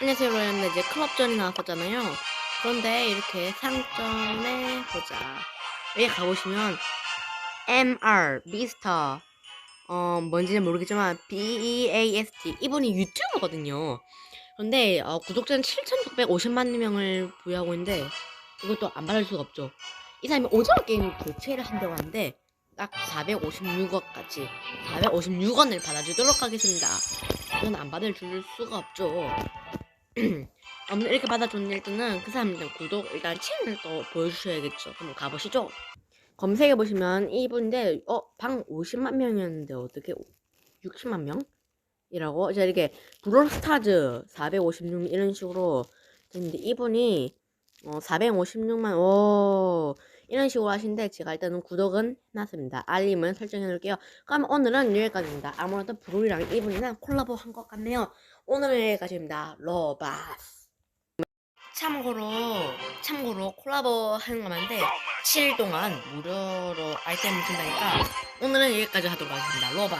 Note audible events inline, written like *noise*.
안녕하세요 여러분들 이제 클럽전이 나왔었잖아요. 그런데 이렇게 상점에 보자. 여기 가보시면 MR 미스터 어 뭔지는 모르겠지만 BEAST 이분이 유튜버거든요. 그런데 어, 구독자는 7,650만 명을 보유하고 있는데 이것도 안 받을 수가 없죠. 이 사람이 오징어 게임 교체를 한다고 하는데 딱 456억까지 456원을 받아주도록 하겠습니다. 이건 안 받을 줄 수가 없죠 *clears throat* 아무튼 이렇게 받아줬는 일단은 그 사람 일단 구독 일단 채널 또 보여주셔야겠죠. 한번 가보시죠. 검색해 보시면 이분인데 어방 50만 명이었는데 어떻게 60만 명 이라고 이제 이렇게 브롤스타즈 456 이런 식으로 됐는데 이분이 어 456만 오 이런 식으로 하신데 제가 일단은 구독은 해놨습니다. 알림은 설정해 놓을게요. 그럼 오늘은 여기까지입니다. 아무래도 브롤이랑 이분이랑 콜라보 한 것 같네요. 오늘은 여기까지입니다. 로바스. 참고로 참고로 콜라보 하는 거만데 7일 동안 무료로 아이템을 준다니까 오늘은 여기까지 하도록 하겠습니다. 로바.